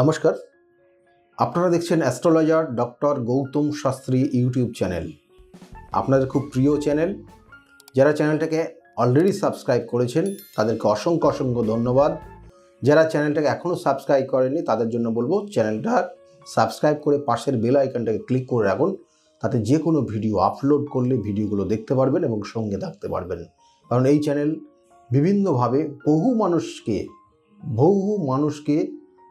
নমস্কার। আপনারা দেখছেন astrologer doctor Gautam Shastri YouTube channel. আপনাদের খুব প্রিয় চ্যানেল। যারা চ্যানেলটাকে অলরেডি সাবস্ক্রাইব করেছেন, তাদেরকে অসংখ্য অসংখ্য ধন্যবাদ। যারা চ্যানেলটাকে এখনও সাবস্ক্রাইব করেনি তাদের জন্য বলব চ্যানেলটা সাবস্ক্রাইব করে পাশের বেল আইকনটাকে ক্লিক করে রাখুন। তাতে যে কোনো ভিডিও আপলোড করলে ভিডিওগুলো দেখতে পারবেন এবং সঙ্গে থাকতে পারবেন। কারণ এই চ্যানেল বিভিন্নভাবে বহু মানুষকে বহু মানুষকে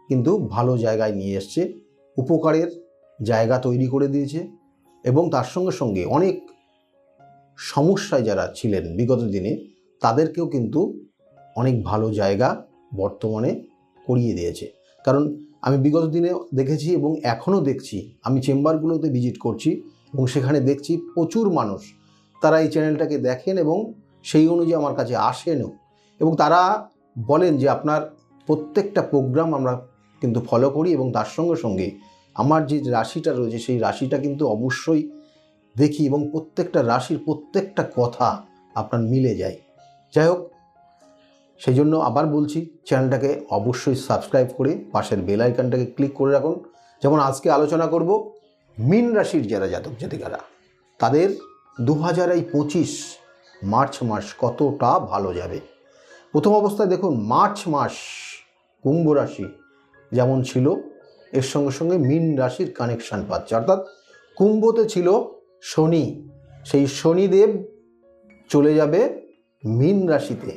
কিন্তু ভালো জায়গায় নিয়ে এসছে, উপকারের জায়গা তৈরি করে দিয়েছে এবং তার সঙ্গে সঙ্গে অনেক সমস্যায় যারা ছিলেন বিগত দিনে, তাদেরকেও কিন্তু অনেক ভালো জায়গা বর্তমানে করিয়ে দিয়েছে। কারণ আমি বিগত দিনে দেখেছি এবং এখনও দেখছি, আমি চেম্বারগুলোতে ভিজিট করছি এবং সেখানে দেখছি প্রচুর মানুষ, তারা এই চ্যানেলটাকে দেখেন এবং সেই অনুযায়ী আমার কাছে আসেনও এবং তারা বলেন যে আপনার প্রত্যেকটা প্রোগ্রাম আমরা কিন্তু ফলো করি এবং তার সঙ্গে সঙ্গে আমার যে রাশিটা রয়েছে, সেই রাশিটা কিন্তু অবশ্যই দেখি এবং প্রত্যেকটা রাশির প্রত্যেকটা কথা আপনার মিলে যায়। যাই হোক, সেই জন্য আবার বলছি, চ্যানেলটাকে অবশ্যই সাবস্ক্রাইব করে পাশের বেল আইকনটাকে ক্লিক করে রাখুন। যেমন আজকে আলোচনা করব মিন রাশির যারা জাতক জাতিকারা, তাদের দু হাজার পঁচিশ মার্চ মাস কতটা ভালো যাবে? প্রথম অবস্থায় দেখুন, মার্চ মাস কুম্ভ রাশি যেমন ছিল, এর সঙ্গে সঙ্গে মিন রাশির কানেকশান পাচ্ছে। অর্থাৎ কুম্ভতে ছিল শনি, সেই শনিদেব চলে যাবে মিন রাশিতে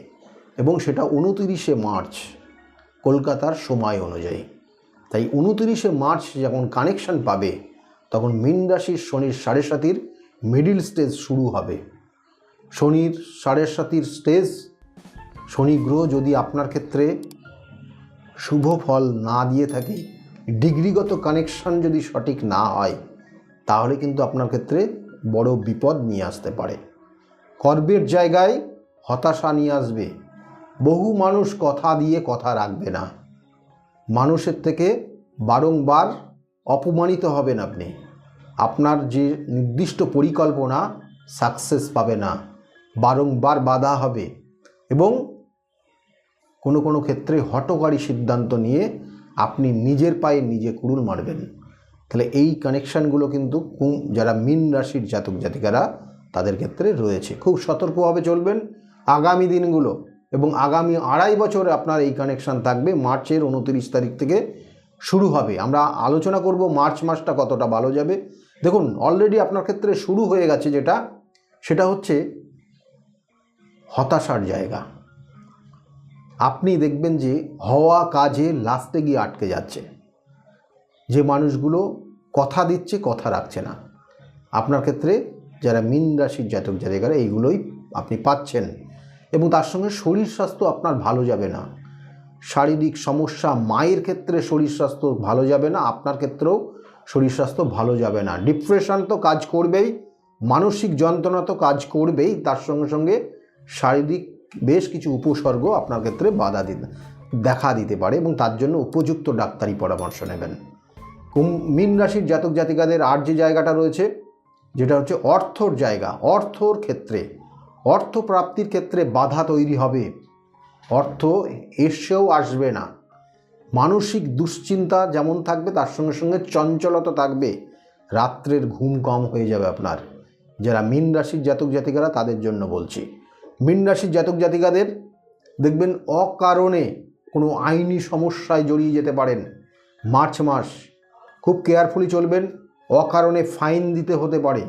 এবং সেটা উনতিরিশে মার্চ, কলকাতার সময় অনুযায়ী। তাই উনতিরিশে মার্চ যখন কানেকশান পাবে, তখন মিন রাশির শনির সাড়ে সাতির মিডিল স্টেজ শুরু হবে। শনির সাড়ে সাতির স্টেজ শনি গ্রহ যদি আপনার ক্ষেত্রে শুভ ফল না দিয়ে থাকে, ডিগ্রিগত কানেকশন যদি সঠিক না হয়, তাহলে কিন্তু আপনার ক্ষেত্রে বড় বিপদ নিয়ে আসতে পারে। কর্মের জায়গায় হতাশা নিয়ে আসবে। বহু মানুষ কথা দিয়ে কথা রাখবে না। মানুষের থেকে বারংবার অপমানিত হবেন আপনি। আপনার যে নির্দিষ্ট পরিকল্পনা সাকসেস পাবে না। বারংবার বাধা হবে এবং কোনো কোনো ক্ষেত্রে হটকারী সিদ্ধান্ত নিয়ে আপনি নিজের পায়ে নিজে কুড়ুল মারবেন। তাহলে এই কানেকশানগুলো কিন্তু কুম- যারা মিন রাশির জাতক জাতিকারা, তাদের ক্ষেত্রে রয়েছে। খুব সতর্কভাবে চলবেন। আগামী দিনগুলো এবং আগামী আড়াই বছর আপনার এই কানেকশান থাকবে। মার্চের উনত্রিশ তারিখ থেকে শুরু হবে। আমরা আলোচনা করব মার্চ মাসটা কতটা ভালো যাবে। দেখুন অলরেডি আপনার ক্ষেত্রে শুরু হয়ে গেছে যেটা, সেটা হচ্ছে হতাশার জায়গা। আপনি দেখবেন যে হওয়া কাজে লাস্টে গিয়ে আটকে যাচ্ছে। যে মানুষগুলো কথা দিচ্ছে, কথা রাখছে না। আপনার ক্ষেত্রে যারা মিন রাশির জাতক জাতিকারা, এইগুলোই আপনি পাচ্ছেন। এবং তার সঙ্গে শরীর স্বাস্থ্য আপনার ভালো যাবে না। শারীরিক সমস্যা মায়ের ক্ষেত্রে শরীর স্বাস্থ্য ভালো যাবে না, আপনার ক্ষেত্রেও শরীর স্বাস্থ্য ভালো যাবে না। ডিপ্রেশন তো কাজ করবেই, মানসিক যন্ত্রণা তো কাজ করবেই, তার সঙ্গে সঙ্গে শারীরিক বেশ কিছু উপসর্গ আপনার ক্ষেত্রে বাধা দিতে দেখা দিতে পারে এবং তার জন্য উপযুক্ত ডাক্তারি পরামর্শ নেবেন। মিন রাশির জাতক জাতিকাদের আর যে জায়গাটা রয়েছে, যেটা হচ্ছে অর্থর জায়গা, অর্থর ক্ষেত্রে, অর্থ প্রাপ্তির ক্ষেত্রে বাধা তৈরি হবে। অর্থ এসেও আসবে না। মানসিক দুশ্চিন্তা যেমন থাকবে, তার সঙ্গে সঙ্গে চঞ্চলতা থাকবে। রাত্রের ঘুম কম হয়ে যাবে আপনার। যারা মিন রাশির জাতক জাতিকারা তাদের জন্য বলছি। মিন রাশির জাতক জাতিকাদের দেখবেন অকারণে কোনো আইনি সমস্যায় জড়িয়ে যেতে পারেন। মার্চ মাস খুব কেয়ারফুলি চলবেন, অকারণে ফাইন দিতে হতে পারে।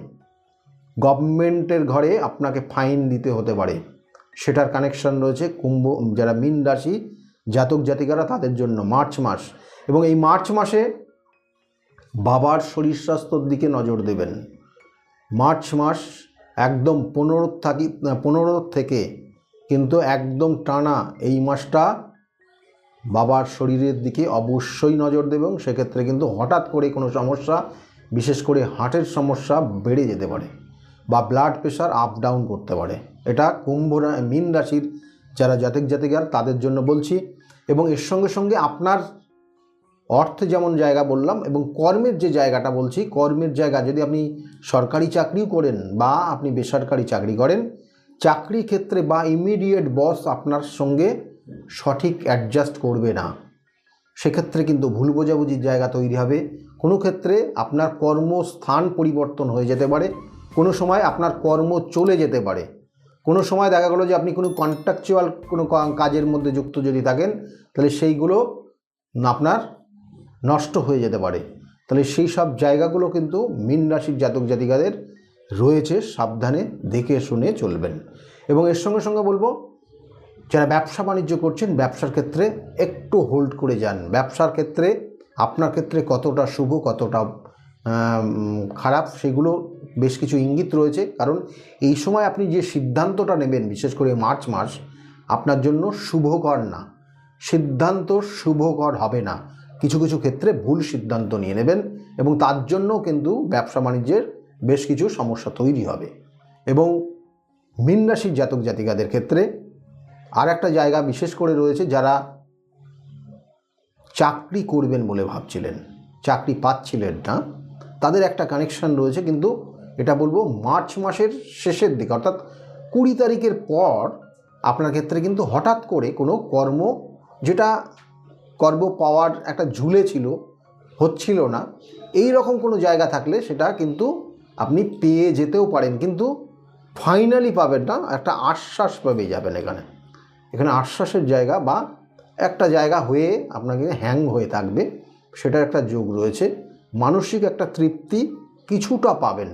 গভর্নমেন্টের ঘরে আপনাকে ফাইন দিতে হতে পারে। সেটার কানেকশন রয়েছে কুম্ভ, যারা মিন রাশি জাতক জাতিকারা তাদের জন্য মার্চ মাস। এবং এই মার্চ মাসে বাবার শরীর স্বাস্থ্যর দিকে নজর দেবেন। মার্চ মাস একদম পনেরো থাকি পনেরো থেকে কিন্তু একদম টানা এই মাসটা বাবার শরীরের দিকে অবশ্যই নজর দেবে এবং সেক্ষেত্রে কিন্তু হঠাৎ করে কোনো সমস্যা, বিশেষ করে হার্টের সমস্যা বেড়ে যেতে পারে বা ব্লাড প্রেশার আপ ডাউন করতে পারে। এটা কুম্ভ মীন রাশির যারা জাতক জাতিকার তাদের জন্য বলছি এবং এর সঙ্গে সঙ্গে আপনার অর্থে যেমন জায়গা বললাম এবং কর্মের যে জায়গাটা বলছি, কর্মের জায়গা যদি আপনি সরকারি চাকরিও করেন বা আপনি বেসরকারি চাকরি করেন, চাকরি ক্ষেত্রে বা ইমিডিয়েট বস আপনার সঙ্গে সঠিক অ্যাডজাস্ট করবে না। সেক্ষেত্রে কিন্তু ভুল বোঝাবুঝির জায়গা তৈরি হবে। কোনো ক্ষেত্রে আপনার কর্মস্থান পরিবর্তন হয়ে যেতে পারে, কোনো সময় আপনার কর্ম চলে যেতে পারে। কোনো সময় দেখা গেলো যে আপনি কোনো কন্ট্রাকচুয়াল কোনো কাজের মধ্যে যুক্ত যদি থাকেন, তাহলে সেইগুলো আপনার নষ্ট হয়ে যেতে পারে। তাহলে সেই সব জায়গাগুলো কিন্তু মীন রাশির জাতক জাতিকাদের রয়েছে, সাবধানে দেখে শুনে চলবেন। এবং এর সঙ্গে সঙ্গে বলব, যারা ব্যবসা বাণিজ্য করছেন, ব্যবসার ক্ষেত্রে একটু হোল্ড করে যান। ব্যবসার ক্ষেত্রে, আপনার ক্ষেত্রে কতটা শুভ, কতটা খারাপ, সেগুলো বেশ কিছু ইঙ্গিত রয়েছে। কারণ এই সময় আপনি যে সিদ্ধান্তটা নেবেন, বিশেষ করে মার্চ মাস, আপনার জন্য শুভকর না। সিদ্ধান্ত শুভকর হবে না। কিছু কিছু ক্ষেত্রে ভুল সিদ্ধান্ত নিয়ে নেবেন এবং তার জন্য কিন্তু ব্যবসা বাণিজ্যের বেশ কিছু সমস্যা তৈরি হবে। এবং মীন রাশির জাতক জাতিকাদের ক্ষেত্রে আর একটা জায়গা বিশেষ করে রয়েছে যারা চাকরি করবেন বলে ভাবছিলেন, চাকরি পাচ্ছিলেন না। তাদের একটা কানেকশন রয়েছে কিন্তু এটা বলব মার্চ মাসের শেষের দিকে, অর্থাৎ কুড়ি তারিখের পর আপনার ক্ষেত্রে কিন্তু হঠাৎ করে কোনো কর্ম যেটা কর্ম পাওয়ার একটা ঝুলে ছিল, হচ্ছিল না। এই রকম কোনো জায়গা থাকলে সেটা কিন্তু আপনি পেয়ে যেতেও পারেন, কিন্তু ফাইনালি পাবেন না, একটা আশ্বাস পেয়ে যাবেন এখানে। এখানে আশ্বাসের জায়গা বা একটা জায়গা হয়ে আপনাকে হ্যাং হয়ে থাকবে, সেটার একটা যোগ রয়েছে। মানসিক একটা তৃপ্তি কিছুটা পাবেন।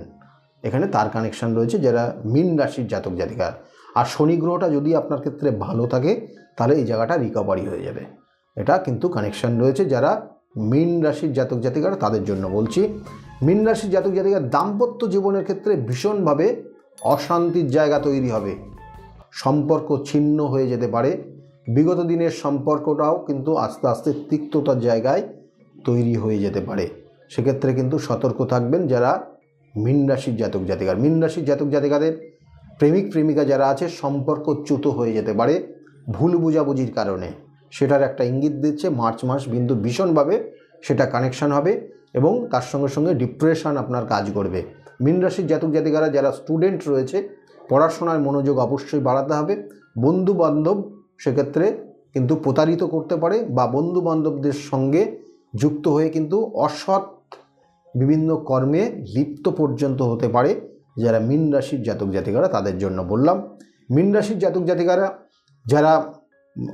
এখানে তার কানেকশন রয়েছে, যারা মীন রাশির জাতক জাতিকার। আর শনি গ্রহটা যদি আপনার ক্ষেত্রে ভালো থাকে, তাহলে এই জায়গাটা রিকভারি হয়ে যাবে। এটা কিন্তু কানেকশন রয়েছে যারা মীন রাশির জাতক জাতিকারা, তাদের জন্য বলছি। মীন রাশির জাতক জাতিকার দাম্পত্য জীবনের ক্ষেত্রে ভীষণভাবে অশান্তির জায়গা তৈরি হবে। সম্পর্ক ছিন্ন হয়ে যেতে পারে। বিগত দিনের সম্পর্কটাও কিন্তু আস্তে আস্তে তিক্ততার জায়গায় তৈরি হয়ে যেতে পারে। সেক্ষেত্রে কিন্তু সতর্ক থাকবেন যারা মীন রাশির জাতক জাতিকার। মীন রাশির জাতক জাতিকাদের প্রেমিক প্রেমিকা যারা আছে, সম্পর্ক চ্যুত হয়ে যেতে পারে ভুল বুঝাবুঝির কারণে। সেটার একটা ইঙ্গিত দিচ্ছে, মার্চ মাস বিন্দু ভীষণভাবে সেটা কানেকশন হবে এবং তার সঙ্গে সঙ্গে ডিপ্রেশন আপনার কাজ করবে। মীন রাশির জাতক জাতিকারা যারা স্টুডেন্ট রয়েছে, পড়াশোনায় মনোযোগ অবশ্যই বাড়াতে হবে। বন্ধু বান্ধব সেক্ষেত্রে কিন্তু প্রতারিত করতে পারে বা বন্ধু বান্ধবদের সঙ্গে যুক্ত হয়ে কিন্তু অসৎ বিভিন্ন কর্মে লিপ্ত পর্যন্ত হতে পারে, যারা মীন রাশির জাতক জাতিকারা তাদের জন্য বললাম। মীন রাশির জাতক জাতিকারা যারা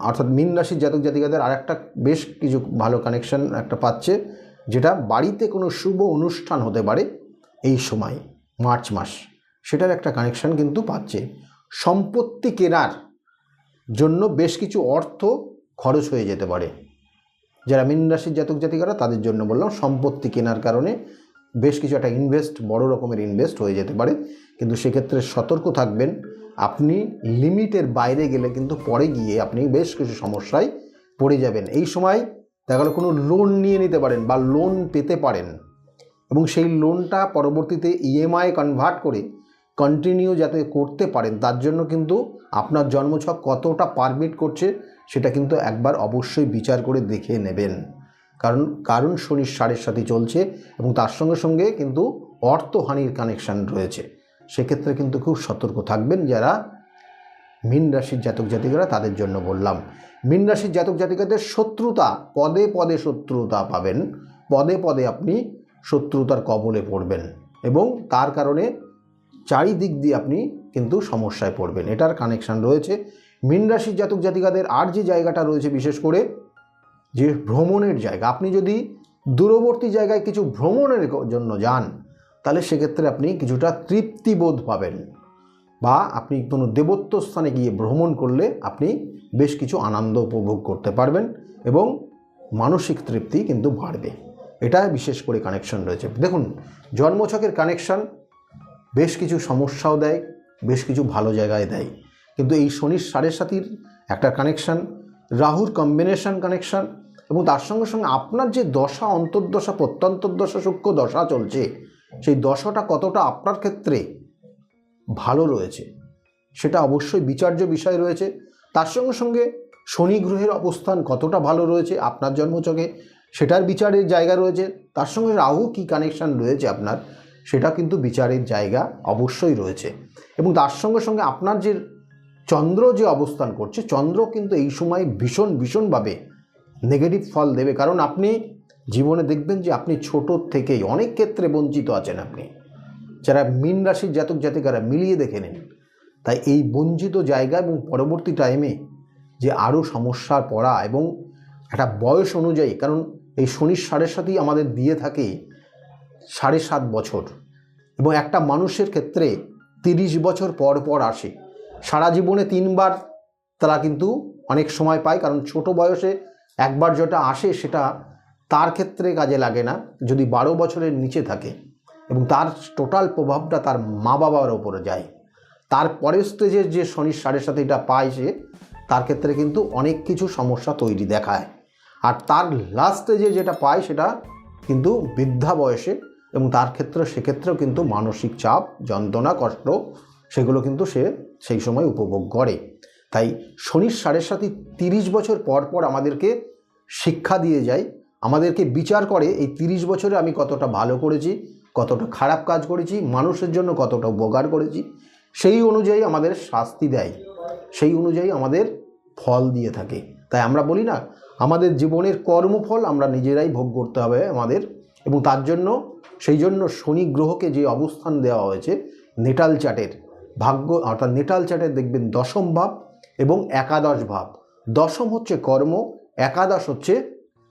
অর্থাৎ মীন রাশির জাতক জাতিকাদের আর একটা বেশ কিছু ভালো কানেকশন একটা পাচ্ছে, যেটা বাড়িতে কোনো শুভ অনুষ্ঠান হতে পারে এই সময়, মার্চ মাস। সেটার একটা কানেকশন কিন্তু পাচ্ছে। সম্পত্তি কেনার জন্য বেশ কিছু অর্থ খরচ হয়ে যেতে পারে। যারা মীন রাশির জাতক জাতিকারা, তাদের জন্য বললাম, সম্পত্তি কেনার কারণে বেশ কিছু একটা ইনভেস্ট বড় রকমের ইনভেস্ট হয়ে যেতে পারে। কিন্তু সেক্ষেত্রে সতর্ক থাকবেন আপনি লিমিটের বাইরে গেলে কিন্তু পরে গিয়ে আপনি বেশ কিছু সমস্যায় পড়ে যাবেন। এই সময় দেখা গেলো কোনো লোন নিয়ে নিতে পারেন বা লোন পেতে পারেন এবং সেই লোনটা পরবর্তীতে ইএমআই কনভার্ট করে কন্টিনিউ যাতে করতে পারেন, তার জন্য কিন্তু আপনার জন্মছক কতটা পারমিট করছে সেটা কিন্তু একবার অবশ্যই বিচার করে দেখে নেবেন। কারণ কারণ শনির সাড়ের সাথে চলছে এবং তার সঙ্গে সঙ্গে কিন্তু অর্থহানির কানেকশান রয়েছে। সেক্ষেত্রে কিন্তু খুব সতর্ক থাকবেন যারা মীন রাশির জাতক জাতিকারা, তাদের জন্য বললাম। মীন রাশির জাতক জাতিকাদের শত্রুতা, পদে পদে শত্রুতা পাবেন। পদে পদে আপনি শত্রুতার কবলে পড়বেন এবং তার কারণে চারিদিক দিয়ে আপনি কিন্তু সমস্যায় পড়বেন। এটার কানেকশান রয়েছে। মীন রাশির জাতক জাতিকাদের আর যে জায়গাটা রয়েছে, বিশেষ করে যে ভ্রমণের জায়গা, আপনি যদি দূরবর্তী জায়গায় কিছু ভ্রমণের জন্য যান তাহলে সেক্ষেত্রে আপনি কিছুটা তৃপ্তিবোধ পাবেন। বা আপনি কোনো দেবত্ব স্থানে গিয়ে ভ্রমণ করলে আপনি বেশ কিছু আনন্দ উপভোগ করতে পারবেন এবং মানসিক তৃপ্তি কিন্তু বাড়বে। এটা বিশেষ করে কানেকশন রয়েছে। দেখুন, জন্মছকের কানেকশন বেশ কিছু সমস্যাও দেয়, বেশ কিছু ভালো জায়গায় দেয়। কিন্তু এই শনির সাড়ে সাতির একটা কানেকশান রাহুর কম্বিনেশন কানেকশান এবং তার সঙ্গে সঙ্গে আপনার যে দশা, অন্তর্দশা, প্রত্যন্তর্দশা সূক্ষ্ম দশা চলছে সেই দশাটা কতটা আপনার ক্ষেত্রে ভালো রয়েছে, সেটা অবশ্যই বিচার্য বিষয় রয়েছে। তার সঙ্গে সঙ্গে শনি গ্রহের অবস্থান কতটা ভালো রয়েছে আপনার জন্মচকে, সেটার বিচারের জায়গা রয়েছে। তার সঙ্গে রাহু কী কানেকশান রয়েছে আপনার, সেটা কিন্তু বিচারের জায়গা অবশ্যই রয়েছে। এবং তার সঙ্গে সঙ্গে আপনার যে চন্দ্র যে অবস্থান করছে, চন্দ্র কিন্তু এই সময় ভীষণ, ভীষণভাবে নেগেটিভ ফল দেবে। কারণ আপনি জীবনে দেখবেন যে আপনি ছোটোর থেকেই অনেক ক্ষেত্রে বঞ্চিত আছেন আপনি। যারা মীন রাশির জাতক জাতিকারা মিলিয়ে দেখে নিন। তাই এই বঞ্চিত জায়গা এবং পরবর্তী টাইমে যে আরও সমস্যার পড়া এবং একটা বয়স অনুযায়ী, কারণ এই শনির সাড়ে সাথেই আমাদের দিয়ে থাকে সাড়ে সাত বছর এবং একটা মানুষের ক্ষেত্রে তিরিশ বছর পর পর আসে। সারা জীবনে তিনবার তারা কিন্তু অনেক সময় পায়, কারণ ছোট বয়সে একবার যেটা আসে সেটা তার ক্ষেত্রে কাজে লাগে না যদি বারো বছরের নিচে থাকে এবং তার টোটাল প্রভাবটা তার মা বাবার ওপরে যায়। তার পরের স্টেজের যে শনির সাড়ে সাথে এটা পায় সে, তার ক্ষেত্রে কিন্তু অনেক কিছু সমস্যা তৈরি দেখায়। আর তার লাস্ট স্টেজে যেটা পায় সেটা কিন্তু বৃদ্ধা বয়সে এবং তার ক্ষেত্রে, সেক্ষেত্রেও কিন্তু মানসিক চাপ, যন্ত্রণা, কষ্ট, সেগুলো কিন্তু সে সেই সময় উপভোগ করে। তাই শনির সাড়ে সাথে তিরিশ বছর পর পর আমাদেরকে শিক্ষা দিয়ে যায় আমাদেরকে বিচার করে এই তিরিশ বছরে আমি কতটা ভালো করেছি, কতটা খারাপ কাজ করেছি, মানুষের জন্য কতটা উপকার করেছি, সেই অনুযায়ী আমাদের শাস্তি দেয়, সেই অনুযায়ী আমাদের ফল দিয়ে থাকে। তাই আমরা বলি না, আমাদের জীবনের কর্মফল আমরা নিজেরাই ভোগ করতে হবে আমাদের এবং তার জন্য, সেই জন্য শনি গ্রহকে যে অবস্থান দেওয়া হয়েছে, নেটাল চাটের ভাগ্য, অর্থাৎ নেটাল চাটের দেখবেন দশম ভাব এবং একাদশ ভাব। দশম হচ্ছে কর্ম, একাদশ হচ্ছে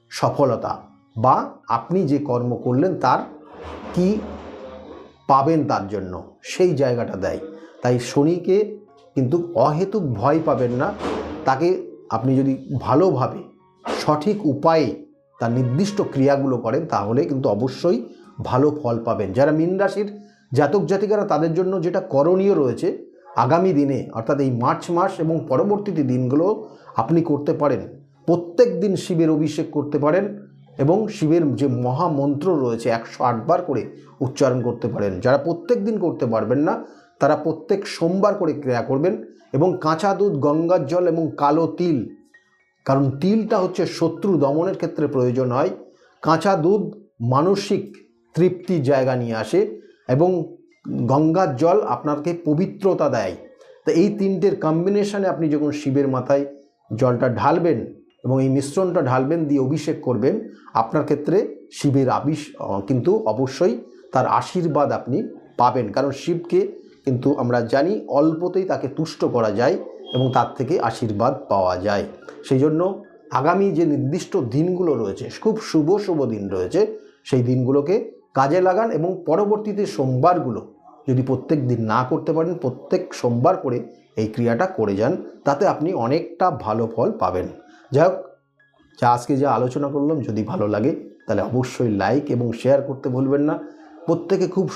সফলতা বা আপনি যে কর্ম করলেন তার কি পাবেন তার জন্য, সেই জায়গাটা দেয়। তাই শনিকে কিন্তু অহেতুক ভয় পাবেন না। তাকে আপনি যদি ভালোভাবে, সঠিক উপায়ে তার নির্দিষ্ট ক্রিয়াগুলো করেন, তাহলে কিন্তু অবশ্যই ভালো ফল পাবেন। যারা মীন রাশির জাতক জাতিকারা, তাদের জন্য যেটা করণীয় রয়েছে, আগামী দিনে, অর্থাৎ এই মার্চ মাস এবং পরবর্তীতে দিনগুলো আপনি করতে পারেন। প্রত্যেক দিন শিবের অভিষেক করতে পারেন এবং শিবের যে মহামন্ত্র রয়েছে একশো আটবার করে উচ্চারণ করতে পারেন। যারা প্রত্যেক দিন করতে পারবেন না, তারা প্রত্যেক সোমবার করে ক্রিয়া করবেন এবং কাঁচা দুধ, গঙ্গার জল এবং কালো তিল, কারণ তিলটা হচ্ছে শত্রু দমনের ক্ষেত্রে প্রয়োজন হয়। কাঁচা দুধ মানসিক তৃপ্তির জায়গা নিয়ে আসে এবং গঙ্গার জল আপনাকে পবিত্রতা দেয়। তো এই তিনটের কম্বিনেশনে আপনি যখন শিবের মাথায় জলটা ঢালবেন এবং এই মিশ্রণটা ঢালবেন, দিয়ে অভিষেক করবেন, আপনার ক্ষেত্রে শিবের আবিষ কিন্তু অবশ্যই তার আশীর্বাদ আপনি পাবেন। কারণ শিবকে কিন্তু আমরা জানি অল্পতেই তাকে তুষ্ট করা যায় এবং তার থেকে আশীর্বাদ পাওয়া যায়। সেই জন্য আগামী যে নির্দিষ্ট দিনগুলো রয়েছে, খুব শুভ শুভ দিন রয়েছে, সেই দিনগুলোকে কাজে লাগান এবং পরবর্তীতে সোমবারগুলো যদি প্রত্যেক দিন না করতে পারেন, প্রত্যেক সোমবার করে এই ক্রিয়াটা করে যান, তাতে আপনি অনেকটা ভালো ফল পাবেন। যাই হোক, যা আজকে যা আলোচনা করলাম, যদি ভালো লাগে, তাহলে অবশ্যই লাইক এবং শেয়ার করতে ভুলবেন না। প্রত্যেকে খুব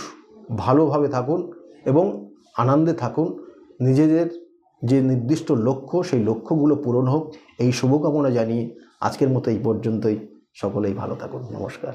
ভালোভাবে থাকুন এবং আনন্দে থাকুন। নিজেদের যে নির্দিষ্ট লক্ষ্য, সেই লক্ষ্যগুলো পূরণ হোক। এই শুভকামনা জানিয়ে আজকের মতো এই পর্যন্তই। সকলেই ভালো থাকুন। নমস্কার।